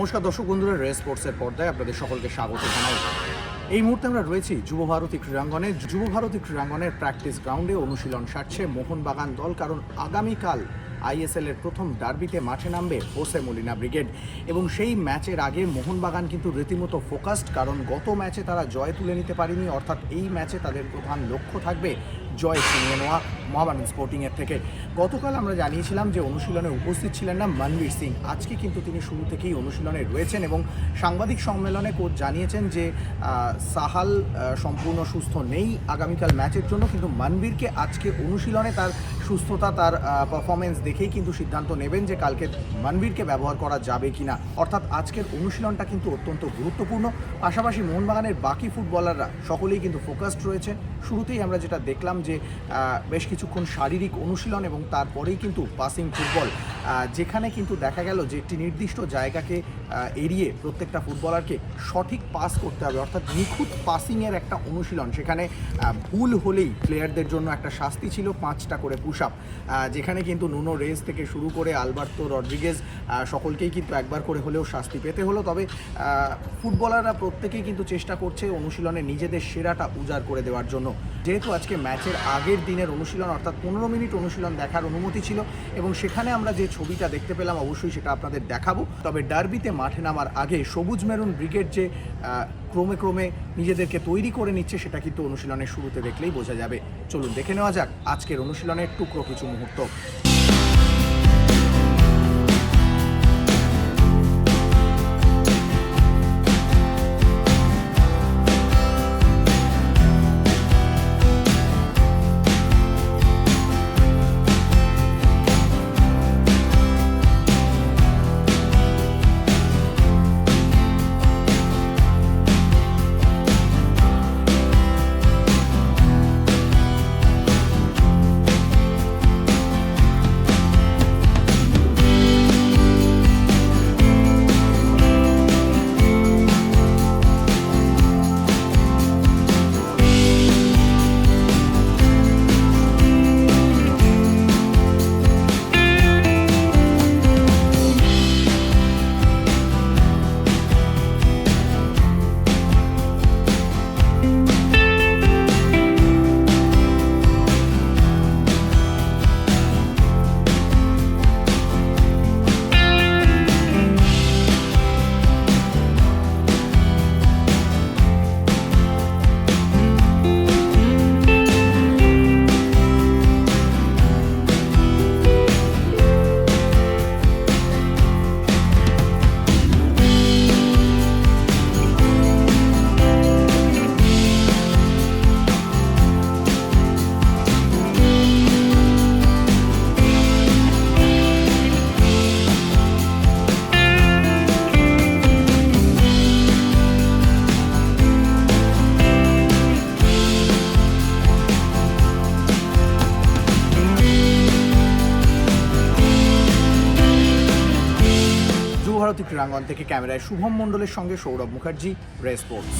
নমস্কার দর্শক বন্ধুরা, রেস স্পোর্টসের পর্দায় আপনাদের সকলকে স্বাগত জানাই। এই মুহূর্তে আমরা রয়েছি যুব ভারতী ক্রীড়াঙ্গনে। যুব ভারতী ক্রীড়াঙ্গনের প্র্যাকটিস গ্রাউন্ডে অনুশীলন সারছে মোহনবাগান দল, কারণ আগামীকাল আইএসএল এর প্রথম ডার্বিতে মাঠে নামবে ওসে মলিনা ব্রিগেড। এবং সেই ম্যাচের আগে মোহনবাগান কিন্তু রীতিমতো ফোকাসড, কারণ গত ম্যাচে তারা জয় তুলে নিতে পারেনি। অর্থাৎ এই ম্যাচে তাদের প্রধান লক্ষ্য থাকবে জয় ছিনিয়ে নেওয়া মহাবাগান স্পোর্টিংয়ের থেকে। গতকাল আমরা জানিয়েছিলাম যে অনুশীলনে উপস্থিত ছিলেন না মনবীর সিং। আজকে কিন্তু তিনি শুরু থেকেই অনুশীলনে রয়েছেন এবং সাংবাদিক সম্মেলনে কোচ জানিয়েছেন যে সাহাল সম্পূর্ণ সুস্থ নেই আগামীকাল ম্যাচের জন্য, কিন্তু মনবীরকে আজকে অনুশীলনে তার সুস্থতা তার পারফরমেন্স দেখেই কিন্তু সিদ্ধান্ত নেবেন যে কালকে মনবীরকে ব্যবহার করা যাবে কি না অর্থাৎ আজকের অনুশীলনটা কিন্তু অত্যন্ত গুরুত্বপূর্ণ। পাশাপাশি মোহনবাগানের বাকি ফুটবলাররা সকলেই কিন্তু ফোকাসড রয়েছে। শুরুতেই আমরা যেটা দেখলাম যে বেশ কিছুক্ষণ শারীরিক অনুশীলন এবং তারপরেই কিন্তু পাসিং ফুটবল যেখানে কিন্তু দেখা গেল যে একটি নির্দিষ্ট জায়গাকে এড়িয়ে প্রত্যেকটা ফুটবলারকে সঠিক পাস করতে হবে, অর্থাৎ নিখুঁত পাসিংয়ের একটা অনুশীলন। সেখানে ভুল হলেই প্লেয়ারদের জন্য একটা শাস্তি ছিল পাঁচটা করে পুশ আপ যেখানে কিন্তু নুনো রেস থেকে শুরু করে আলবার্তো রড্রিগেজ সকলকেই কিন্তু একবার করে হলেও শাস্তি পেতে হলো। তবে ফুটবলাররা প্রত্যেকেই কিন্তু চেষ্টা করছে অনুশীলনে নিজেদের সেরাটা উজাড় করে দেওয়ার জন্য। যেহেতু আজকে ম্যাচের আগের দিনের অনুশীলন, অর্থাৎ পনেরো মিনিট অনুশীলন দেখার অনুমতি ছিল, এবং সেখানে আমরা যে ছবিটা দেখতে পেলাম, অবশ্যই সেটা আপনাদের দেখাবো। তবে ডার্বিতে মাঠে নামার আগে সবুজ মেরুন ব্রিগেড যে ক্রমে ক্রমে নিজেদেরকে তৈরি করে নিচ্ছে, সেটা কিন্তু অনুশীলনের শুরুতে দেখলেই বোঝা যাবে। চলুন দেখে নেওয়া যাক আজকের অনুশীলনের টুকরো কিছু মুহূর্ত। যুবভারতী ক্রীড়াঙ্গন থেকে ক্যামেরায় শুভম মণ্ডলের সঙ্গে সৌরভ মুখার্জি রে স্পোর্টস